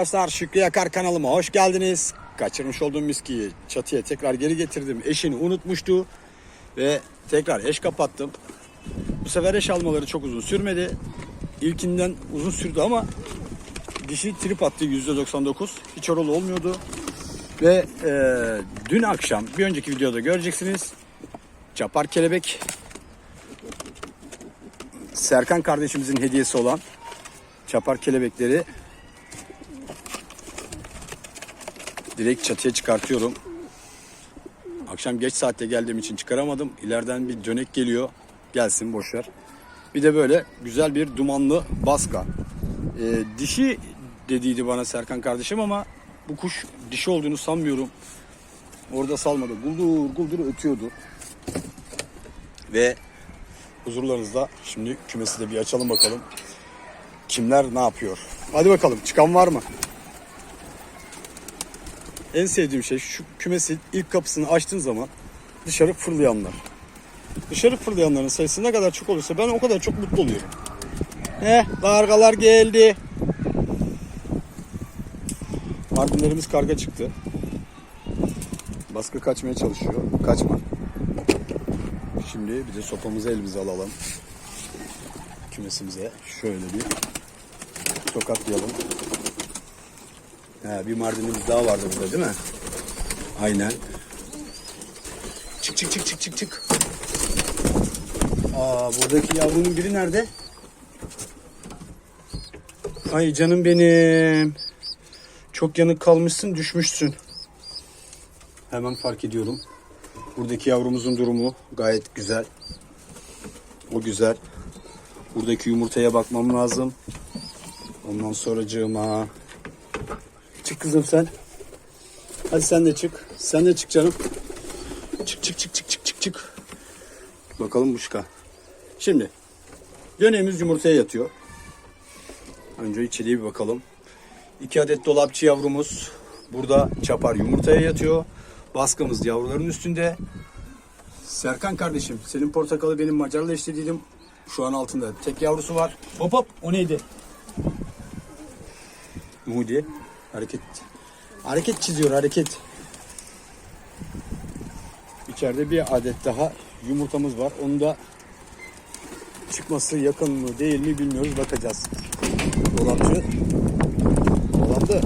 Arkadaşlar Şükrü Yakar kanalıma hoş geldiniz. Kaçırmış olduğum miskiyi çatıya tekrar geri getirdim. Eşini unutmuştu ve tekrar eş kapattım. Bu sefer eş almaları çok uzun sürmedi. İlkinden uzun sürdü ama dişi trip attı %99. Hiç oralı olmuyordu. Ve e, dün akşam bir önceki videoda göreceksiniz. Çapar kelebek Serkan kardeşimizin hediyesi olan çapar kelebekleri direkt çatıya çıkartıyorum. Akşam geç saatte geldiğim için çıkaramadım. İleriden bir dönek geliyor. Gelsin boşver. Bir de böyle güzel bir dumanlı baska. Ee, dişi dediydi bana Serkan kardeşim ama bu kuş dişi olduğunu sanmıyorum. Orada salmadı. Guldur guldur ötüyordu. Ve huzurlarınızda şimdi kümesi de bir açalım bakalım. Kimler ne yapıyor? Hadi bakalım çıkan var mı? En sevdiğim şey şu kümesi ilk kapısını açtığın zaman dışarı fırlayanlar. Dışarı fırlayanların sayısı ne kadar çok olursa ben o kadar çok mutlu oluyorum. Heh, kargalar geldi. Mardinlerimiz karga çıktı. Baskı kaçmaya çalışıyor. Kaçma. Şimdi bir de sopamızı elimize alalım. Kümesimize şöyle bir tokatlayalım. He, bir Mardinimiz daha vardı burada değil mi? Aynen. Çık çık çık çık çık çık. Aa buradaki yavrunun biri nerede? Ay canım benim. Çok yanık kalmışsın düşmüşsün. Hemen fark ediyorum. Buradaki yavrumuzun durumu gayet güzel. O güzel. Buradaki yumurtaya bakmam lazım. Ondan sonracığıma Çık kızım sen. Hadi sen de çık. Sen de çık canım. Çık çık çık çık çık çık çık. Bakalım Muşka. Şimdi dönemimiz yumurtaya yatıyor. Önce içeriye bir bakalım. İki adet dolapçı yavrumuz burada çapar yumurtaya yatıyor. Baskımız yavruların üstünde. Serkan kardeşim senin portakalı benim Macarla eşlediydim. Şu an altında tek yavrusu var. Hop hop o neydi? Mudi hareket hareket çiziyor hareket. İçeride bir adet daha yumurtamız var. Onu da çıkması yakın mı değil mi bilmiyoruz bakacağız. Dolapçı dolandı.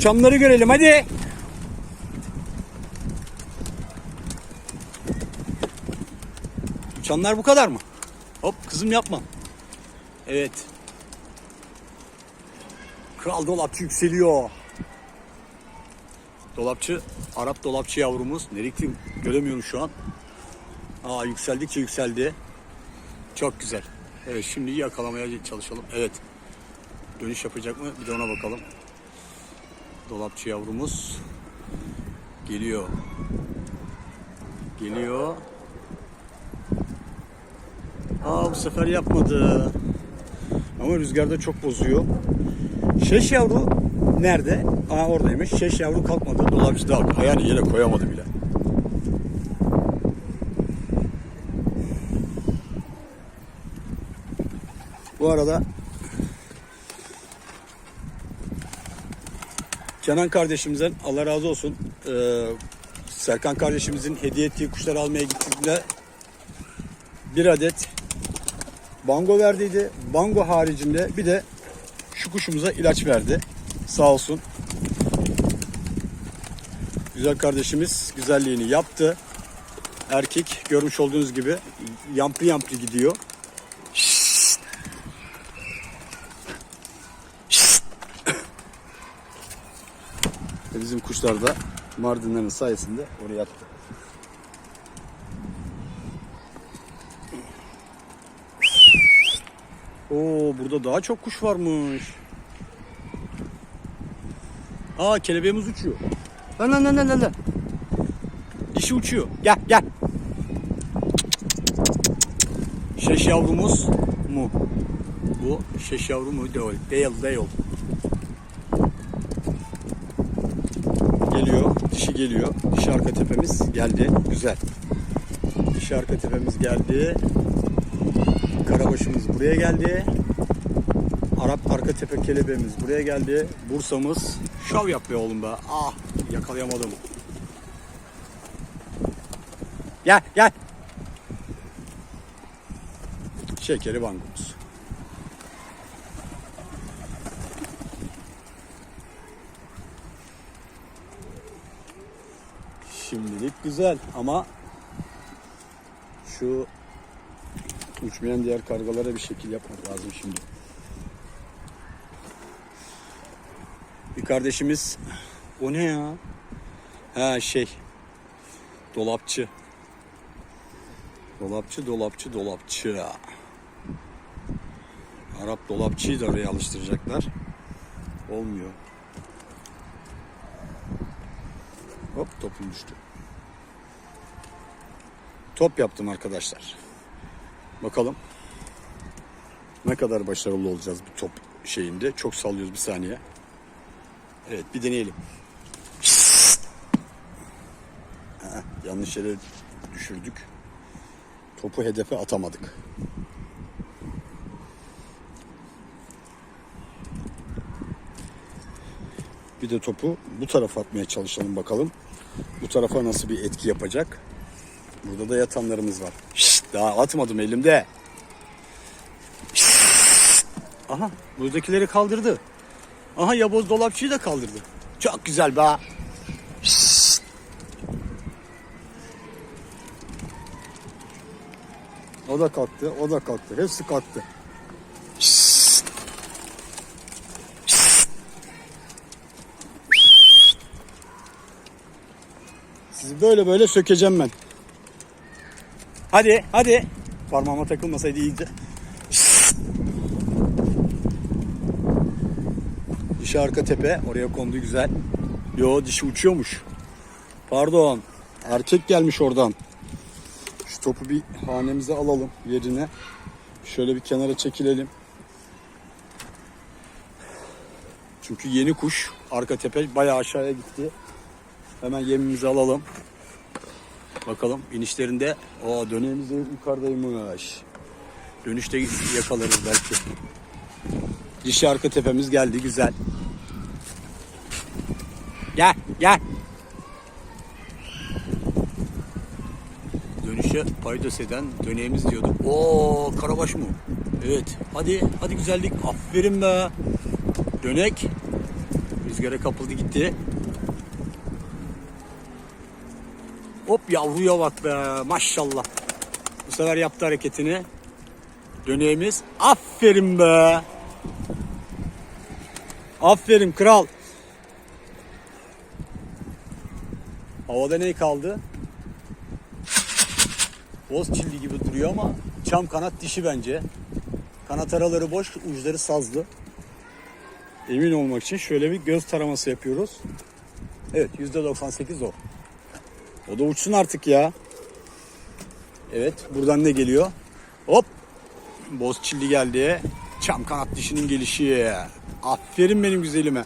Çamları görelim hadi. Uçanlar bu kadar mı? Hop kızım yapma. Evet. Kral dolapçı yükseliyor. Dolapçı, Arap dolapçı yavrumuz. Nereye gittim göremiyorum şu an. Aa yükseldikçe yükseldi. Çok güzel. Evet şimdi yakalamaya çalışalım. Evet. Dönüş yapacak mı? Bir de ona bakalım. Dolapçı yavrumuz geliyor. Geliyor. Aa bu sefer yapmadı. Ama rüzgarda çok bozuyor. Şeş yavru nerede? Aa oradaymış. Şeş yavru kalkmadı. Dolapçı da ayağını yere koyamadı bile. Bu arada Kenan kardeşimizden Allah razı olsun. Ee, Serkan kardeşimizin hediye ettiği kuşları almaya gittiğinde bir adet bango verdiydi. Bango haricinde bir de şu kuşumuza ilaç verdi. Sağ olsun. Güzel kardeşimiz güzelliğini yaptı. Erkek görmüş olduğunuz gibi yamplı yamplı gidiyor. Bizim kuşlar da Mardinlerin sayesinde oraya attı. Oo burada daha çok kuş varmış. Aa kelebeğimiz uçuyor. Lan lan lan lan lan. Dişi uçuyor. Gel gel. Şeş yavrumuz mu? Bu şeş yavru mu? Değil. Değil değil. Geliyor. Dişi geliyor. Dişi arka tepemiz geldi. Güzel. Dişi arka tepemiz geldi. Karabaşımız buraya geldi. Arap arka tepe kelebeğimiz buraya geldi. Bursa'mız şov yapıyor oğlum be. Ah yakalayamadım. Gel gel. Şekeri bangomuz. Şimdilik güzel ama şu uçmayan diğer kargalara bir şekil yapmak lazım şimdi. Bir kardeşimiz o ne ya? Ha şey dolapçı. Dolapçı, dolapçı, dolapçı. Arap dolapçıyı da oraya alıştıracaklar. Olmuyor. Hop topum düştü. Top yaptım arkadaşlar. Bakalım ne kadar başarılı olacağız bu top şeyinde. Çok sallıyoruz bir saniye. Evet bir deneyelim. Ha, yanlış yere düşürdük. Topu hedefe atamadık. Bir de topu bu tarafa atmaya çalışalım bakalım. Bu tarafa nasıl bir etki yapacak? Burada da yatanlarımız var. Şşt, daha atmadım elimde. Aha buradakileri kaldırdı. Aha Yavoz Dolapçı'yı da kaldırdı. Çok güzel be. O da kalktı, o da kalktı. Hepsi kalktı. Sizi böyle böyle sökeceğim ben. Hadi, hadi. Parmağıma takılmasaydı iyiydi. Dişi arka tepe. Oraya kondu güzel. Yo dişi uçuyormuş. Pardon. Erkek gelmiş oradan. Şu topu bir hanemize alalım yerine. Şöyle bir kenara çekilelim. Çünkü yeni kuş. Arka tepe bayağı aşağıya gitti. Hemen yemimizi alalım. Bakalım inişlerinde. o dönemimiz de yukarıdaymış. Dönüşte yakalarız belki. Dişi arka tepemiz geldi güzel. Gel gel. Dönüşe paydos eden döneğimiz diyorduk. Oo karabaş mı? Evet. Hadi hadi güzellik. Aferin be. Dönek. Rüzgara kapıldı gitti. Hop yavruya bak be maşallah. Bu sefer yaptı hareketini. Döneğimiz. Aferin be. Aferin kral. Havada ne kaldı? Boz çilli gibi duruyor ama çam kanat dişi bence. Kanat araları boş, uçları sazlı. Emin olmak için şöyle bir göz taraması yapıyoruz. Evet %98 o. O da uçsun artık ya. Evet buradan ne geliyor? Hop. Boz çilli geldi. Çam kanat dişinin gelişi. Aferin benim güzelime.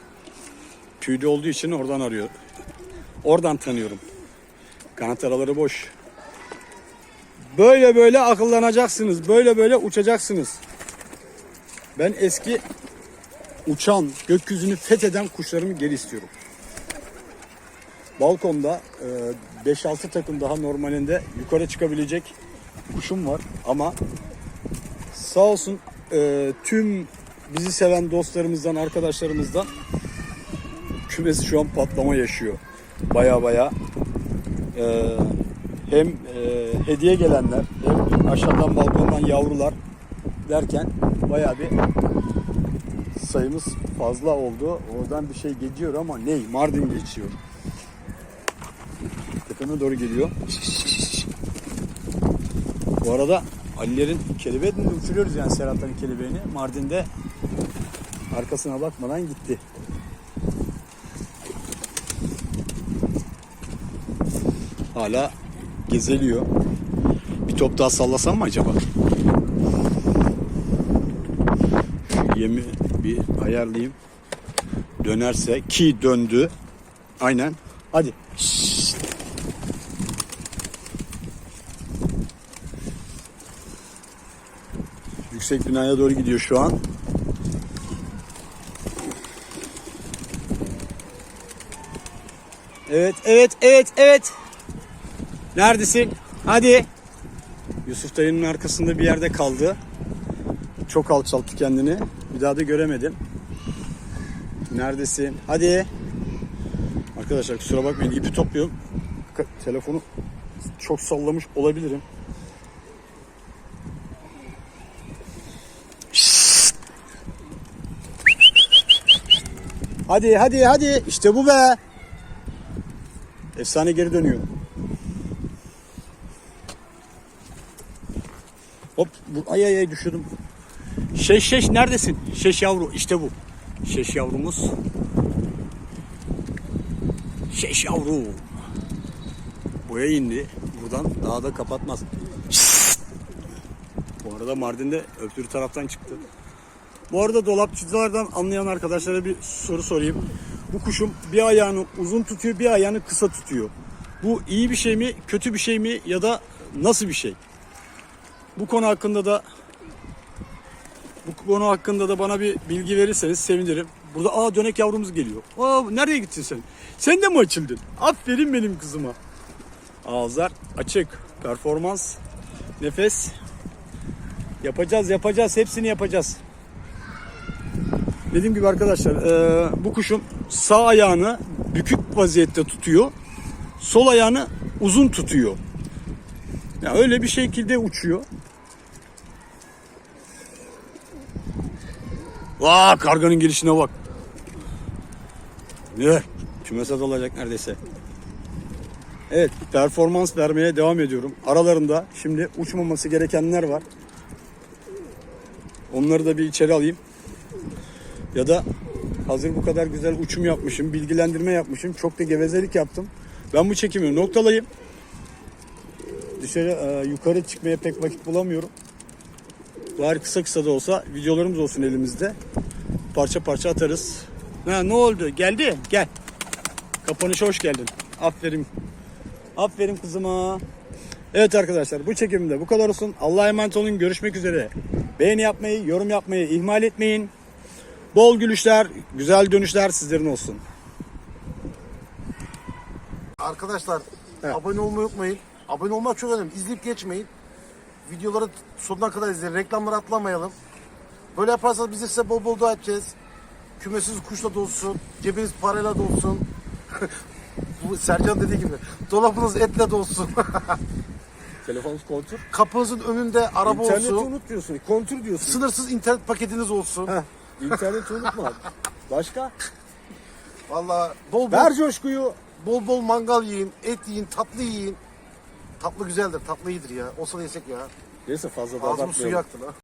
Tüylü olduğu için oradan arıyor. Oradan tanıyorum. Kanat araları boş. Böyle böyle akıllanacaksınız. Böyle böyle uçacaksınız. Ben eski uçan, gökyüzünü fetheden kuşlarımı geri istiyorum. Balkonda e, 5-6 takım daha normalinde yukarı çıkabilecek kuşum var ama sağ olsun e, tüm bizi seven dostlarımızdan, arkadaşlarımızdan kümesi şu an patlama yaşıyor. Baya baya e, hem e, hediye gelenler hem aşağıdan balkondan yavrular derken baya bir sayımız fazla oldu. Oradan bir şey geçiyor ama ne? Mardin geçiyor. Tepeme doğru geliyor. Bu arada Alilerin kelebeğini de uçuruyoruz yani Serhat'ların kelebeğini. Mardin'de arkasına bakmadan gitti. Hala gezeliyor. Bir top daha sallasam mı acaba? Yemi bir ayarlayayım. Dönerse ki döndü. Aynen. Hadi. Şşt. Yüksek binaya doğru gidiyor şu an. Evet, evet, evet, evet. Neredesin? Hadi. Yusuf dayının arkasında bir yerde kaldı. Çok alçalttı kendini. Bir daha da göremedim. Neredesin? Hadi. Arkadaşlar kusura bakmayın ipi topluyorum. Telefonu çok sallamış olabilirim. Hadi hadi hadi işte bu be. Efsane geri dönüyor. Hop ay ay ay düşürdüm. Şeş şeş neredesin? Şeş yavru işte bu. Şeş yavrumuz. Şeş yavru. Boya indi. Buradan daha da kapatmaz. Bu arada Mardin'de öbür taraftan çıktı. Bu arada dolapçılardan anlayan arkadaşlara bir soru sorayım. Bu kuşum bir ayağını uzun tutuyor, bir ayağını kısa tutuyor. Bu iyi bir şey mi, kötü bir şey mi ya da nasıl bir şey? Bu konu hakkında da bu konu hakkında da bana bir bilgi verirseniz sevinirim. Burada aa dönek yavrumuz geliyor. Aa nereye gittin sen? Sen de mi açıldın? Aferin benim kızıma. Ağızlar açık. Performans, nefes. Yapacağız, yapacağız. Hepsini yapacağız. Dediğim gibi arkadaşlar eee, bu kuşun sağ ayağını bükük vaziyette tutuyor. Sol ayağını uzun tutuyor. Ya öyle bir şekilde uçuyor. Vaa karganın gelişine bak. Ne? Kümese dolacak neredeyse. Evet performans vermeye devam ediyorum. Aralarında şimdi uçmaması gerekenler var. Onları da bir içeri alayım. Ya da hazır bu kadar güzel uçum yapmışım, bilgilendirme yapmışım. Çok da gevezelik yaptım. Ben bu çekimi noktalayayım. Dışarı e, yukarı çıkmaya pek vakit bulamıyorum. Bari kısa kısa da olsa videolarımız olsun elimizde. Parça parça atarız. Ha, ne oldu? Geldi. Gel. Kapanışa hoş geldin. Aferin. Aferin kızıma. Evet arkadaşlar bu çekimde bu kadar olsun. Allah'a emanet olun. Görüşmek üzere. Beğeni yapmayı, yorum yapmayı ihmal etmeyin. Bol gülüşler, güzel dönüşler sizlerin olsun. Arkadaşlar Evet. abone olmayı unutmayın. Abone olmak çok önemli. İzleyip geçmeyin. Videoları sonuna kadar izleyin. Reklamları atlamayalım. Böyle yaparsanız biz de size bol bol dua edeceğiz. Kümesiz kuşla dolsun. Cebiniz parayla dolsun. Bu Sercan dediği gibi. Dolabınız etle dolsun. Telefonunuz kontrol. Kapınızın önünde araba İnterneti olsun. unut diyorsun. Kontrol diyorsun. Sınırsız internet paketiniz olsun. Heh, İnterneti unutma. Başka? Vallahi bol bol, Ver coşkuyu. bol bol mangal yiyin, et yiyin, tatlı yiyin. Tatlı güzeldir, tatlı iyidir ya. Olsa da yesek ya. Neyse fazla da abartmayalım. suyu aktı lan.